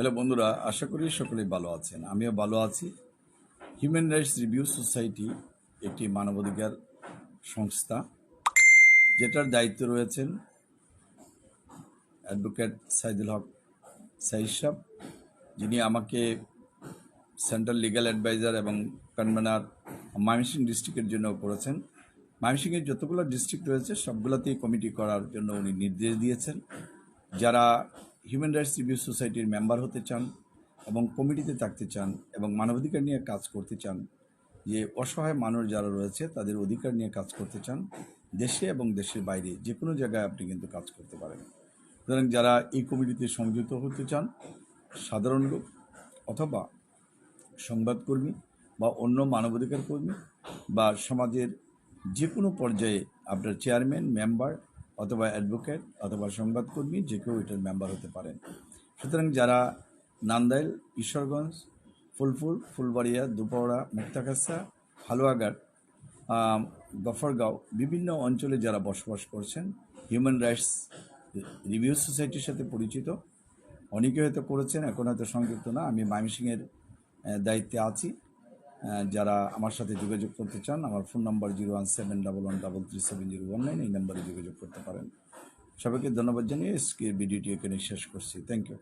Hello বন্ধুরা, আশা করি সকলেই ভালো আছেন। আমিও ভালো আছি। হিউম্যান রাইটস রিভিউ সোসাইটি একটি মানবাধিকার সংস্থা, যেটার দায়িত্ব রয়েছেন অ্যাডভোকেট সাইদুল হক সাইদ সাহেব। যিনি আমাকে সেন্ট্রাল লিগ্যাল অ্যাডভাইজার এবং কনভেনার ময়মনসিংহ ডিস্ট্রিক্টের জন্য করেছেন। ময়মনসিংহের যতগুলো ডিস্ট্রিক্ট রয়েছে, সবগুলোতেই কমিটি করার জন্য উনি নির্দেশ দিয়েছেন। যারা হিউম্যান রাইটস রিভিউ সোসাইটির মেম্বার হতে চান এবং কমিটিতে থাকতে চান এবং মানবাধিকার নিয়ে কাজ করতে চান, যে অসহায় মানুষ যারা রয়েছে তাদের অধিকার নিয়ে কাজ করতে চান, দেশে এবং দেশের বাইরে, যে কোনো জায়গায় আপনি কিন্তু কাজ করতে পারেন। সুতরাং যারা এই কমিটিতে সংযুক্ত হতে চান, সাধারণ লোক অথবা সংবাদকর্মী বা অন্য মানবাধিকার কর্মী বা সমাজের যে কোনো পর্যায়ে আপনার চেয়ারম্যান মেম্বার অথবা অ্যাডভোকেট অথবা সংবাদকর্মী যে কেউ এটার মেম্বার হতে পারেন। সুতরাং যারা নান্দাইল, ঈশ্বরগঞ্জ, ফুলফুল, ফুলবাড়িয়া দুপড়া মুক্তাকাছা হালুয়াঘাট গফরগাঁও বিভিন্ন অঞ্চলে যারা বসবাস করছেন হিউম্যান রাইটস রিভিউ সোসাইটির সাথে পরিচিত, অনেকে হয়তো করেছেন, এখন হয়তো সংযুক্ত না, আমি ময়মনসিংহের দায়িত্বে আছি। যারা আমার সাথে যোগাযোগ করতে চান, আমার phone number zero one seven double one double three seven zero one nine, এই নাম্বারে যোগাযোগ করতে পারেন। সবাইকে ধন্যবাদ জানিয়ে আজকে ভিডিওটি এখানে শেষ করছি। Thank you